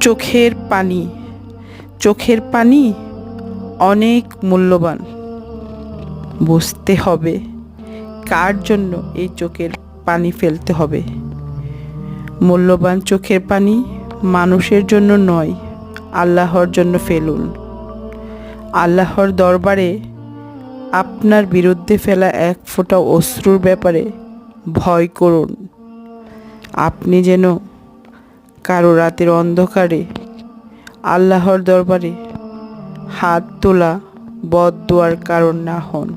চোখের পানি। চোখের পানি অনেক মূল্যবান। বুঝতে হবে কার জন্য এই চোখের পানি ফেলতে হবে। মূল্যবান চোখের পানি মানুষের জন্য নয়, আল্লাহর জন্য ফেলুন। আল্লাহর দরবারে আপনার বিরুদ্ধে ফেলা এক ফোঁটা অশ্রুর ব্যাপারে ভয় করুন। আপনি যেন কারও রাতের অন্ধকারে আল্লাহর দরবারে হাত তোলা বদ দোয়ার কারণ না হন।